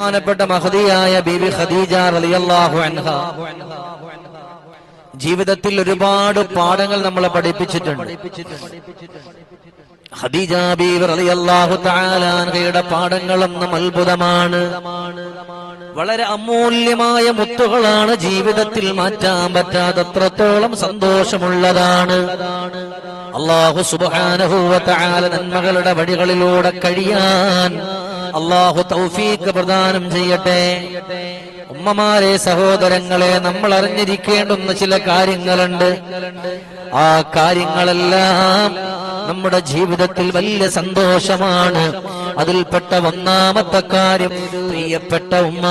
ബഹുമാനപ്പെട്ട മഹദിയായ ബീവി ഖദീജ റളിയല്ലാഹു അൻഹ. ജീവിതത്തിൽ ഒരുപാട് പാഠങ്ങൾ നമ്മളെ പഠിപ്പിച്ചിട്ടുണ്ട്. ഖദീജ ബീവി റളിയല്ലാഹു തആല അൻഹയുടെ പാഠങ്ങളൊന്നും അത്ഭുതമാണ്. വളരെ അമൂല്യമായ മുത്തുകളാണ് ജീവിതത്തിൽ മാറ്റാൻ പറ്റാത്തത്രത്തോളം സന്തോഷമുള്ളതാണ്. അള്ളാഹു സുബ്ഹാനഹു വ തആല നന്മകളുടെ വഴികളിലൂടെ കഴിയാൻ അള്ളാഹു തൗഫീഖ് പ്രദാനം ചെയ്യട്ടെ. ഉമ്മമാരെ സഹോദരങ്ങളെ നമ്മൾ അറിഞ്ഞിരിക്കേണ്ടുന്ന ചില കാര്യങ്ങളുണ്ട്. ആ കാര്യങ്ങളെല്ലാം നമ്മുടെ ജീവിതത്തിൽ വലിയ സന്തോഷമാണ്. അതിൽപ്പെട്ട ഒന്നാമത്തെ കാര്യം പ്രിയപ്പെട്ട ഉമ്മ.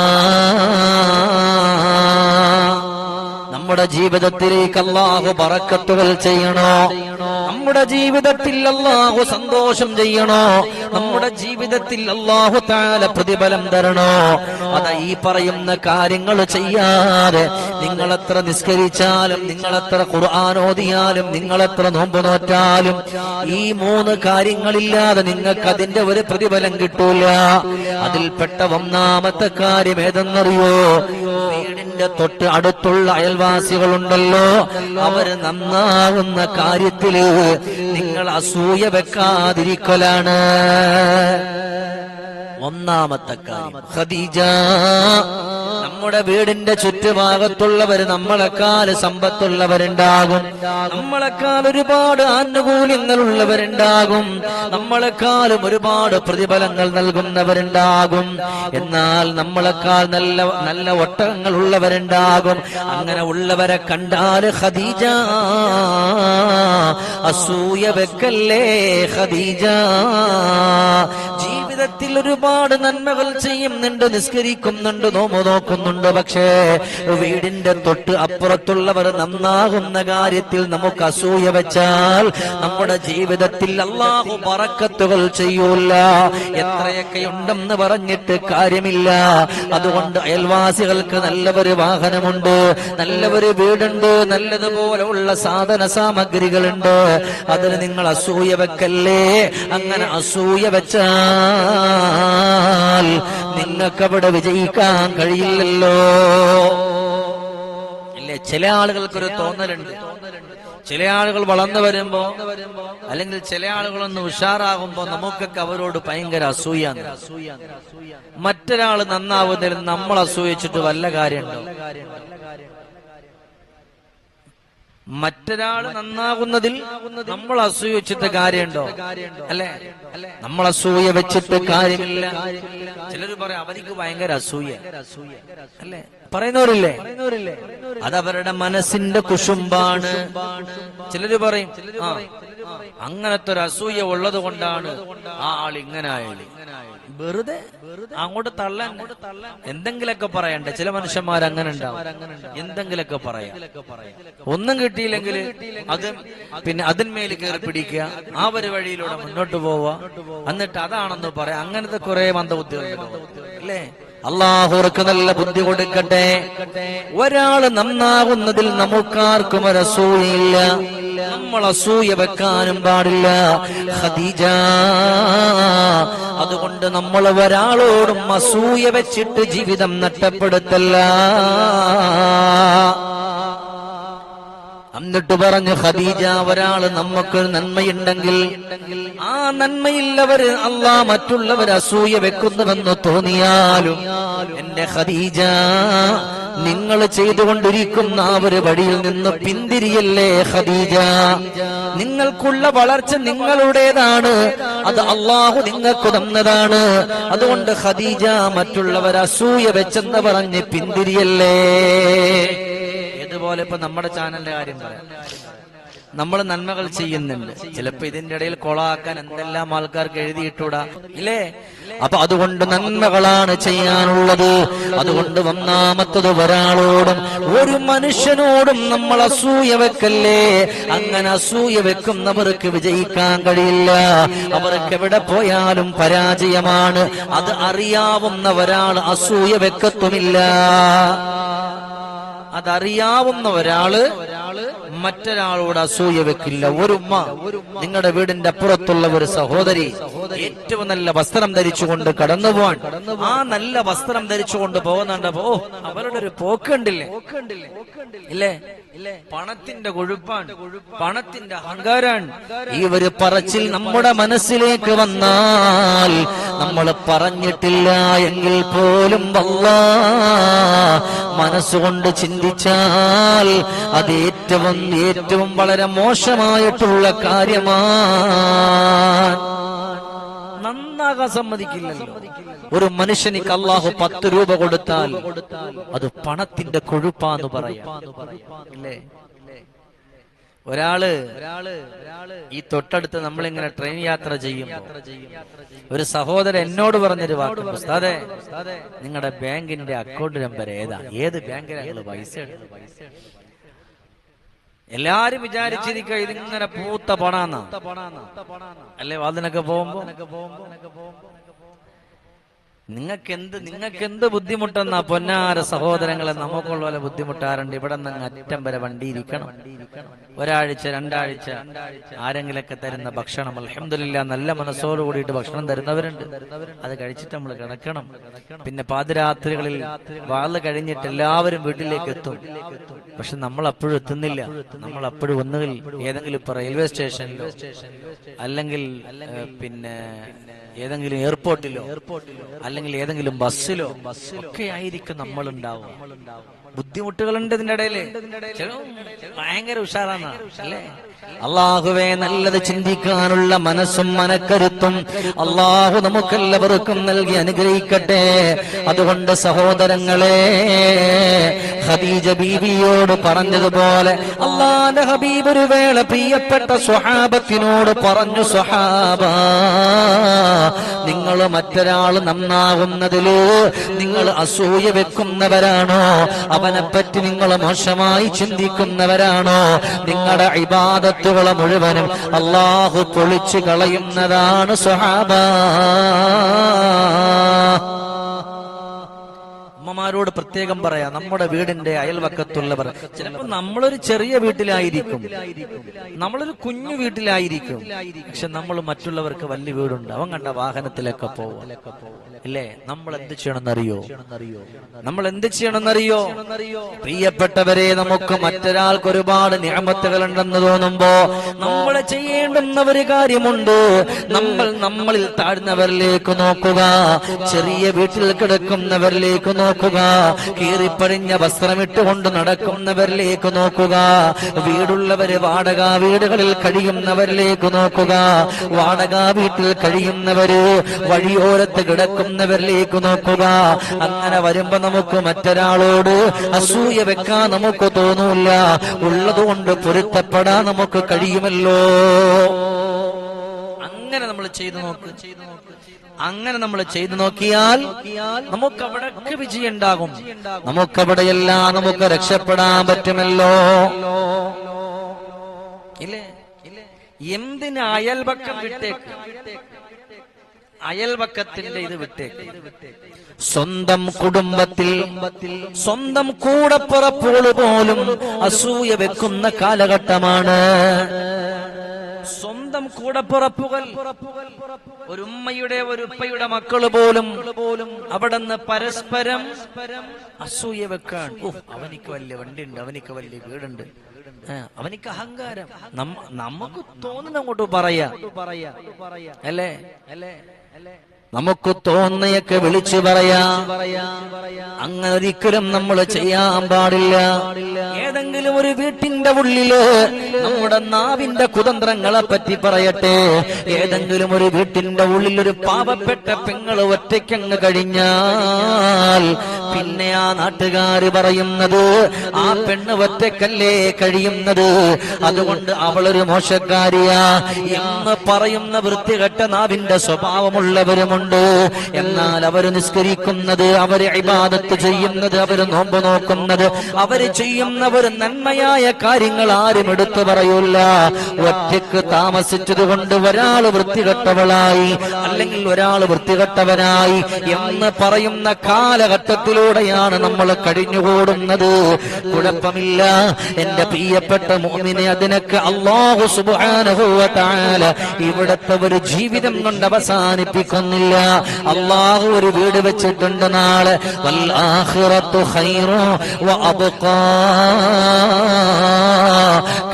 നമ്മുടെ ജീവിതത്തിലേക്ക് അള്ളാഹു പറക്കത്തുകൾ ചെയ്യണോ? നമ്മുടെ ജീവിതത്തിൽ അള്ളാഹു സന്തോഷം ചെയ്യണോ? നമ്മുടെ ജീവിതത്തിൽ അള്ളാഹു താല പ്രതിഫലം തരണോ? അതാ ഈ പറയുന്ന കാര്യങ്ങൾ ചെയ്യാതെ നിങ്ങൾ എത്ര നിസ്കരിച്ചാലും നിങ്ങൾ എത്ര ഖുർആൻ ഓതിയാലും നിങ്ങളെത്ര നോമ്പ് നോറ്റാലും ഈ മൂന്ന് കാര്യങ്ങളില്ലാതെ നിങ്ങൾക്ക് അതിന്റെ ഒരു പ്രതിഫലം കിട്ടൂല. അതിൽപ്പെട്ട ഒന്നാമത്തെ കാര്യം ഏതെന്നറിയോ? വീടിന്റെ തൊട്ട് അടുത്തുള്ള അയൽവാസികളുണ്ടല്ലോ. അവർ നന്നാവുന്ന കാര്യത്തിൽ നിങ്ങൾ അസൂയ വെക്കാതിരിക്കലാണ്. ഒന്നാമത്തെ കാര്യം. ഖദീജ നമ്മുടെ വീടിന്റെ ചുറ്റുഭാഗത്തുള്ളവർ നമ്മളെക്കാൾ സമ്പത്തുള്ളവരുണ്ടാകും. നമ്മളെക്കാൾ ഒരുപാട് ആനുകൂല്യങ്ങൾ ഉള്ളവരുണ്ടാകും നമ്മളെക്കാളും ഒരുപാട് പ്രതിഫലങ്ങൾ നൽകുന്നവരുണ്ടാകും. എന്നാൽ നമ്മളെക്കാൾ നല്ല നല്ല ഒട്ടകങ്ങൾ ഉള്ളവരുണ്ടാകും അങ്ങനെ ഉള്ളവരെ കണ്ടാൽ ഖദീജ അസൂയ വെക്കല്ലേ ഖദീജ? ജീവിതത്തിൽ ഒരുപാട് നന്മകൾ ചെയ്യുന്നുണ്ട് നിസ്കരിക്കുന്നുണ്ട് നോമ നോക്കുന്നുണ്ട്. പക്ഷേ വീടിന്റെ തൊട്ട് അപ്പുറത്തുള്ളവർ നന്നാകുന്ന കാര്യത്തിൽ നമുക്ക് അസൂയ വെച്ചാൽ നമ്മുടെ ജീവിതത്തിൽ അള്ളാഹു പറക്കത്തുകൾ ചെയ്യൂല എത്രയൊക്കെ ഉണ്ടെന്ന് പറഞ്ഞിട്ട് കാര്യമില്ല. അതുകൊണ്ട് അയൽവാസികൾക്ക് നല്ലൊരു വാഹനമുണ്ട് നല്ലൊരു വീടുണ്ട് നല്ലതുപോലെയുള്ള സാധന സാമഗ്രികളുണ്ട്. അതിന് നിങ്ങൾ അസൂയ വെക്കല്ലേ? അങ്ങനെ അസൂയ വെച്ചാൽ നിങ്ങൾക്കവിടെ വിജയിക്കാൻ കഴിയില്ലല്ലോ. അല്ലെ ചില ആളുകൾക്കൊരു തോന്നലുണ്ട്. ചില ആളുകൾ വളർന്നു വരുമ്പോ അല്ലെങ്കിൽ ചില ആളുകളൊന്ന് ഉഷാറാകുമ്പോ നമുക്കൊക്കെ അവരോട് ഭയങ്കര അസൂയാണ്. മറ്റൊരാൾ നന്നാവുന്നതിൽ നമ്മൾ അസൂയിച്ചിട്ട് വല്ല കാര്യമുണ്ടോ? മറ്റൊരാൾ നന്നാകുന്നതിൽ നമ്മൾ അസൂയ വെച്ചിട്ട് കാര്യമുണ്ടോ? അല്ലെ? നമ്മൾ അസൂയ വെച്ചിട്ട് കാര്യമില്ല. ചിലർ പറയാം അവനിക്ക് ഭയങ്കര അസൂയ. അല്ലേ? പറയുന്നവരില്ലേ? അതവരുടെ മനസ്സിന്റെ കുശുമ്പാണ്. ചിലര് പറയും അങ്ങനത്തെ ഒരു അസൂയ ഉള്ളത് കൊണ്ടാണ് ആ ആൾ ഇങ്ങനെ ആയാൽ വെറുതെ അങ്ങോട്ട് തള്ളാൻ എന്തെങ്കിലൊക്കെ പറയണ്ടേ? ചില മനുഷ്യന്മാർ അങ്ങനെ ഉണ്ടാവും എന്തെങ്കിലൊക്കെ പറയാ. ഒന്നും കിട്ടിയില്ലെങ്കിൽ അത് പിന്നെ അതിന്മേൽ കയറി പിടിക്കുക ആ ഒരു വഴിയിലൂടെ മുന്നോട്ട് പോവുക. എന്നിട്ട് അതാണെന്ന് പറയാം. അങ്ങനത്തെ കുറെ മന്ദബുദ്ധികളുണ്ട് അല്ലേ? അള്ളാഹുർക്ക് നല്ല ബുദ്ധി കൊടുക്കട്ടെ. ഒരാൾ നന്നാകുന്നതിൽ നമുക്കാർക്കും ഒരു നമ്മൾ അസൂയ വെക്കാനും പാടില്ല. ഖദീജ അതുകൊണ്ട് നമ്മൾ ഒരാളോടും അസൂയ വെച്ചിട്ട് ജീവിതം നഷ്ടപ്പെടുത്തല്ല. എന്നിട്ട് പറഞ്ഞു ഖദീജ ഒരാൾ നമുക്കൊരു നന്മയുണ്ടെങ്കിൽ ആ നന്മയില്ലവര് അള്ളാ മറ്റുള്ളവർ അസൂയ വെക്കുന്നുവെന്ന് തോന്നിയാലും എന്റെ ഖദീജ നിങ്ങൾ ചെയ്തുകൊണ്ടിരിക്കുന്ന ആ ഒരു വഴിയിൽ നിന്ന് പിന്തിരിയല്ലേ ഖദീജ? നിങ്ങൾക്കുള്ള വളർച്ച നിങ്ങളുടേതാണ്. അത് അള്ളാഹു നിങ്ങൾക്ക് തന്നതാണ്. അതുകൊണ്ട് ഖദീജ മറ്റുള്ളവർ അസൂയ വെച്ചെന്ന് പറഞ്ഞ് പിന്തിരിയല്ലേ? ഇതുപോലെ ഇപ്പൊ നമ്മുടെ ചാനലിന്റെ കാര്യം പറയാം. നമ്മൾ നന്മകൾ ചെയ്യുന്നുണ്ട്. ചിലപ്പോ ഇതിന്റെ ഇടയിൽ കൊളാക്കാൻ എന്തെല്ലാം ആൾക്കാർക്ക് എഴുതിയിട്ടൂടാ. ഇല്ലേ? അപ്പൊ അതുകൊണ്ട് നന്മകളാണ് ചെയ്യാനുള്ളത്. അതുകൊണ്ട് ഒന്നാമത്തത് ഒരാളോടും ഒരു മനുഷ്യനോടും നമ്മൾ അസൂയ വെക്കല്ലേ? അങ്ങനെ അസൂയ വെക്കുന്നവർക്ക് വിജയിക്കാൻ കഴിയില്ല. അവർക്ക് എവിടെ പോയാലും പരാജയമാണ്. അത് അറിയാവുന്ന ഒരാൾ അസൂയ വെക്കത്തുമില്ല. അതറിയാവുന്ന ഒരാൾ മറ്റൊരാളോട് അസൂയ വെക്കില്ല. ഒരു ഉമ്മ നിങ്ങളുടെ വീടിന്റെ അപ്പുറത്തുള്ള ഒരു സഹോദരി ഏറ്റവും നല്ല വസ്ത്രം ധരിച്ചുകൊണ്ട് കടന്നു പോവാൻ. ആ നല്ല വസ്ത്രം ധരിച്ചുകൊണ്ട് പോകുന്നുണ്ടപ്പോ ഓ അവരുടെ ഒരു പോക്കുണ്ടില്ലേ ഇല്ലേ? പണത്തിന്റെ കൊഴുപ്പാണ്. പണത്തിന്റെ അഹങ്കാരാണ് ഈ ഒരു പറച്ചിൽ നമ്മുടെ മനസ്സിലേക്ക് വന്നാൽ നമ്മൾ പറഞ്ഞിട്ടില്ല എങ്കിൽ പോലും വല്ലാ. മനസ്സുകൊണ്ട് ചിന്തിച്ചാൽ അത് ഏറ്റവും ഏറ്റവും വളരെ മോശമായിട്ടുള്ള കാര്യമാണ്. നന്നാകാൻ സമ്മതിക്കില്ലല്ലോ. ഒരു മനുഷ്യനിക്ക് അള്ളാഹു പത്ത് രൂപ കൊടുത്താൽ അത് പണത്തിന്റെ കൊഴുപ്പാന്ന് പറയാം. അല്ലേ ഒരാൾ ഈ തൊട്ടടുത്ത് നമ്മളിങ്ങനെ ട്രെയിൻ യാത്ര ചെയ്യും ഒരു സഹോദരൻ എന്നോട് പറഞ്ഞൊരു വാക്ക് ഉസ്താദെ നിങ്ങളുടെ ബാങ്കിന്റെ അക്കൗണ്ട് നമ്പർ ഏതാ? ഏത് ബാങ്കിലാണ് പൈസ? എല്ലാരും വിചാരിച്ചിരിക്കുക ഇതിങ്ങനെ പൂത്ത പണാന്ന്. അല്ലേ വാതിനൊക്കെ പോകുമ്പോ? നിങ്ങൾക്ക് എന്ത് നിങ്ങൾക്ക് എന്ത് ബുദ്ധിമുട്ടെന്നാ പൊന്നാര സഹോദരങ്ങളെ നമുക്കുള്ള പോലെ ബുദ്ധിമുട്ടാറുണ്ട്? ഇവിടെ നിന്ന് അറ്റം വരെ വണ്ടി ഇരിക്കണം ഒരാഴ്ച രണ്ടാഴ്ച ആരെങ്കിലൊക്കെ തരുന്ന ഭക്ഷണം. അലഹമില്ല നല്ല മനസ്സോട് കൂടിയിട്ട് ഭക്ഷണം തരുന്നവരുണ്ട്. അത് കഴിച്ചിട്ട് നമ്മൾ കിടക്കണം. പിന്നെ പാതിരാത്രികളിൽ വാൾ കഴിഞ്ഞിട്ട് എല്ലാവരും വീട്ടിലേക്ക് എത്തും. പക്ഷെ നമ്മൾ അപ്പോഴും എത്തുന്നില്ല. നമ്മൾ അപ്പോഴും ഒന്നുകിൽ ഏതെങ്കിലും ഇപ്പൊ റെയിൽവേ സ്റ്റേഷനിലോ അല്ലെങ്കിൽ പിന്നെ ഏതെങ്കിലും എയർപോർട്ടിലോ അല്ലെങ്കിൽ ഏതെങ്കിലും ബസ്സിലോ ഒക്കെ ആയിരിക്കും നമ്മൾ ഉണ്ടാവുക ബുദ്ധിമുട്ടുകളുണ്ട് ഇതിന്റെ ഇടയിൽ. ചില ഭയങ്കര ഉഷാറാണ്. അല്ലേ? അള്ളാഹുവെ നല്ലത് ചിന്തിക്കാനുള്ള മനസ്സും മനക്കരുത്തും അള്ളാഹു നമുക്കെല്ലാവർക്കും നൽകി അനുഗ്രഹിക്കട്ടെ. അതുകൊണ്ട് സഹോദരങ്ങളെ ഖദീജ ബീവിയോട് പറഞ്ഞതുപോലെ അള്ളാന്റെ ഹബീബ് ഒരു വേള പ്രിയപ്പെട്ട സ്വഹാബത്തിനോട് പറഞ്ഞു സ്വഹാബ നിങ്ങൾ മറ്റൊരാൾ നന്നാകുന്നതിലോ നിങ്ങൾ അസൂയ വെക്കുന്നവരാണോ? അവനെ പറ്റി നിങ്ങൾ മോശമായി ചിന്തിക്കുന്നവരാണോ? നിങ്ങളുടെ ഇബാദത്തുകളെ മുഴുവനും അള്ളാഹു പൊളിച്ചു കളയുന്നതാണ് സ്വഹാബ. അമ്മമാരോട് പ്രത്യേകം പറയാം നമ്മുടെ വീടിന്റെ അയൽവക്കത്തുള്ളവർ. ചിലപ്പോൾ നമ്മളൊരു ചെറിയ വീട്ടിലായിരിക്കും. നമ്മളൊരു കുഞ്ഞു വീട്ടിലായിരിക്കും. പക്ഷെ നമ്മൾ മറ്റുള്ളവർക്ക് വലിയ വീടുണ്ട്. അവൻ കണ്ട വാഹനത്തിലൊക്കെ പോവും. ഇല്ലേ നമ്മൾ എന്ത് ചെയ്യണമെന്നറിയോ? നമ്മൾ എന്ത് ചെയ്യണമെന്നറിയോ? പ്രിയപ്പെട്ടവരെ നമുക്ക് മറ്റൊരാൾക്ക് ഒരുപാട് നിയമത്തുകൾ ഉണ്ടെന്ന് തോന്നുമ്പോ നമ്മൾ ചെയ്യേണ്ടുന്ന ഒരു കാര്യമുണ്ട്. നമ്മൾ നമ്മളിൽ താഴ്ന്നവരിലേക്ക് നോക്കുക. ചെറിയ വീട്ടിൽ കിടക്കുന്നവരിലേക്ക് നോക്കുക. കീറിപ്പഴിഞ്ഞ വസ്ത്രമിട്ടുകൊണ്ട് നടക്കുന്നവരിലേക്ക് നോക്കുക. വീടുള്ളവര് വാടക വീടുകളിൽ കഴിയുന്നവരിലേക്ക് നോക്കുക. വാടക വീട്ടിൽ കഴിയുന്നവര് വഴിയോരത്ത് കിടക്കുന്നവരിലേക്ക് നോക്കുക. അങ്ങനെ വരുമ്പോ നമുക്ക് മറ്റൊരാളോട് അസൂയ വെക്കാൻ നമുക്ക് തോന്നൂല്ല. ഉള്ളതുകൊണ്ട് പൊരുത്തപ്പെടാൻ നമുക്ക് കഴിയുമല്ലോ. അങ്ങനെ നമ്മൾ ചെയ്തു നോക്ക്. അങ്ങനെ നമ്മൾ ചെയ്തു നോക്കിയാൽ നമുക്ക് അവിടൊക്കെ വിജയം ഉണ്ടാകും നമുക്കവിടെയെല്ലാം നമുക്ക് രക്ഷപ്പെടാൻ പറ്റുമല്ലോ. ഇല്ലേ? എന്തിന് അയൽപക്കം വിട്ടേക്ക്? അയൽപക്കത്തിന്റെ ഇത് വിട്ടേക്ക്. സ്വന്തം കുടുംബത്തിൽ സ്വന്തം കൂടപ്പുറപ്പുകൾ പോലും അസൂയ വെക്കുന്ന കാലഘട്ടമാണ്. സ്വന്തം കൂടപ്പുറപ്പുകൾ ഒരു ഉമ്മയുടെ ഒരു ഉപ്പയുടെ മക്കൾ പോലും പോലും അവിടെ നിന്ന് പരസ്പരം അസൂയ വെക്കാൻ അവനിക്ക് വലിയ വണ്ടിയുണ്ട് അവനിക്ക് വലിയ വീടുണ്ട്. അവനിക്ക് അഹങ്കാരം. നമുക്ക് തോന്നുന്ന അങ്ങോട്ട് പറയാ. അല്ലേ അല്ലേ? L, നമുക്ക് തോന്നിയൊക്കെ വിളിച്ചു പറയാ. അങ്ങനെ ഒരിക്കലും നമ്മൾ ചെയ്യാൻ പാടില്ല. ഏതെങ്കിലും ഒരു വീട്ടിന്റെ ഉള്ളിൽ നമ്മുടെ നാവിന്റെ കുതന്ത്രങ്ങളെ പറ്റി പറയട്ടെ. ഏതെങ്കിലും ഒരു വീട്ടിന്റെ ഉള്ളിൽ ഒരു പാപപ്പെട്ട പെങ്ങൾ ഒറ്റയ്ക്കങ്ങ് കഴിഞ്ഞാൽ പിന്നെ ആ നാട്ടുകാര് പറയുന്നത് ആ പെണ്ണ് ഒറ്റക്കല്ലേ കഴിയുന്നത്? അതുകൊണ്ട് അവളൊരു മോശക്കാരിയാ. എന്ന് പറയുന്ന വൃത്തികെട്ട നാവിന്റെ സ്വഭാവമുള്ളവരുമുണ്ട് എന്നാൽ അവർ നിസ്കരിക്കുന്നത് അവർ ഇബാദത്ത് ചെയ്യുന്നത് അവർ നോമ്പ് നോക്കുന്നത് അവർ ചെയ്യുന്ന ഒരു നന്മയായ കാര്യങ്ങൾ ആരും എടുത്തു പറയൂല. ഒറ്റയ്ക്ക് താമസിച്ചത് കൊണ്ട് ഒരാൾ വൃത്തികെട്ടവളായി അല്ലെങ്കിൽ ഒരാൾ വൃത്തികെട്ടവനായി എന്ന് പറയുന്ന കാലഘട്ടത്തിലൂടെയാണ് നമ്മൾ കഴിഞ്ഞുകൂടുന്നത്. കുഴപ്പമില്ല. എന്റെ പ്രിയപ്പെട്ട മോമിനെ അതിനൊക്കെ അള്ളാഹു സുബ്ഹാനഹു വ തആല ഇവിടത്തെ ഒരു ജീവിതം കൊണ്ട് അവസാനിപ്പിക്കുന്നില്ല. അള്ളാഹു ഒരു വീട് വെച്ചിട്ടുണ്ട് നാളെ.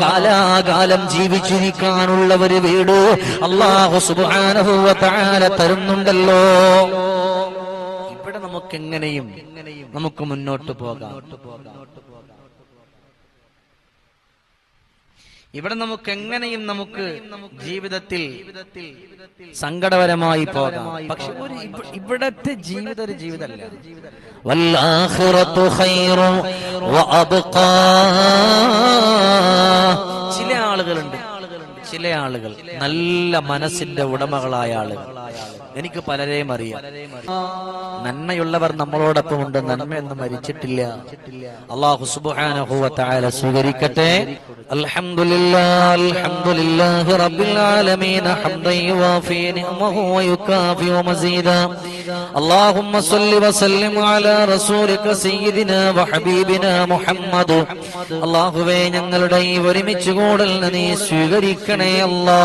കാലാകാലം ജീവിച്ചിരിക്കാനുള്ള ഒരു വീട് അള്ളാഹു സുബ്ഹാനഹു വ തആല തരുന്നുണ്ടല്ലോ. ഇവിടെ നമുക്ക് എങ്ങനെയും നമുക്ക് മുന്നോട്ട് പോകാം. ഇവിടെ നമുക്ക് എങ്ങനെയും നമുക്ക് ജീവിതത്തിൽ സങ്കടപരമായി പോകാം. പക്ഷെ ഒരു ഇവിടത്തെ ജീവിത ഒരു ജീവിതമല്ല. ചില ആളുകളുണ്ട്. ചില ആളുകൾ നല്ല മനസ്സിന്റെ ഉടമകളായ ആളുകൾ. എനിക്ക് പലരെയും അറിയാം നന്മയുള്ളവർ നമ്മളോടൊപ്പം ഉണ്ട് നന്മയൊന്നും മരിച്ചിട്ടില്ല അള്ളാഹു സുബ്ഹാനഹു വ തആല സ്വീകരിക്കട്ടെ അൽഹംദുലില്ലാഹ് അൽഹംദുലില്ലാഹി റബ്ബിൽ ആലമീൻ ഹംദൻ യുവാഫി നിഅമഹു വയുകാഫി മസീദാ اللهم صل وسلم على رسولك سيدنا وحبيبنا മുഹമ്മദ് അള്ളാഹുവേ ഞങ്ങളുടെ ഈ ഒരുമിച്ച് കൂടലിന് നീ സ്വീകരിക്കണേ അല്ലാ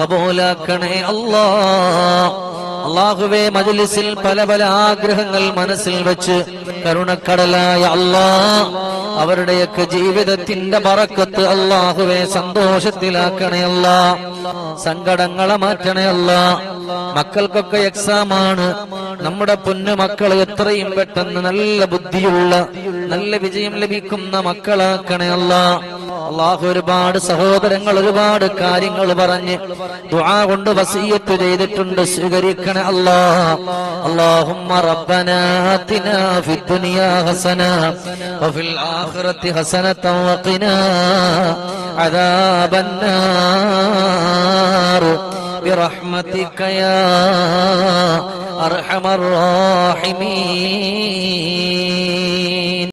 കബൂലാക്കണേ അല്ലാ. അള്ളാഹുവേ മജ്ലിസിൽ പല പല ആഗ്രഹങ്ങൾ മനസ്സിൽ വെച്ച് കരുണക്കടലായ അല്ലാ. അവരുടെയൊക്കെ ജീവിതത്തിന്റെ പറക്കത്ത് അള്ളാഹുവെ സന്തോഷത്തിലാക്കണേ അല്ല. സങ്കടങ്ങളെ മാറ്റണേ അല്ല. മക്കൾക്കൊക്കെ എക്സാം ആണ് നമ്മുടെ പൊന്നു മക്കൾ എത്രയും പെട്ടെന്ന് നല്ല ബുദ്ധിയുള്ള നല്ല വിജയം ലഭിക്കുന്ന മക്കളാക്കണേ അല്ല. അള്ളാഹു ഒരുപാട് സഹോദരങ്ങൾ ഒരുപാട് കാര്യങ്ങൾ പറഞ്ഞ് ദുആ കൊണ്ട് വസീയത്ത് ചെയ്തിട്ടുണ്ട് സ്വീകരിക്കണേ അല്ലാ اللهم ربنا آتنا في الدنيا حسنة وفي الآخرة حسنة وقنا عذاب النار برحمتك يا أرحم الراحمين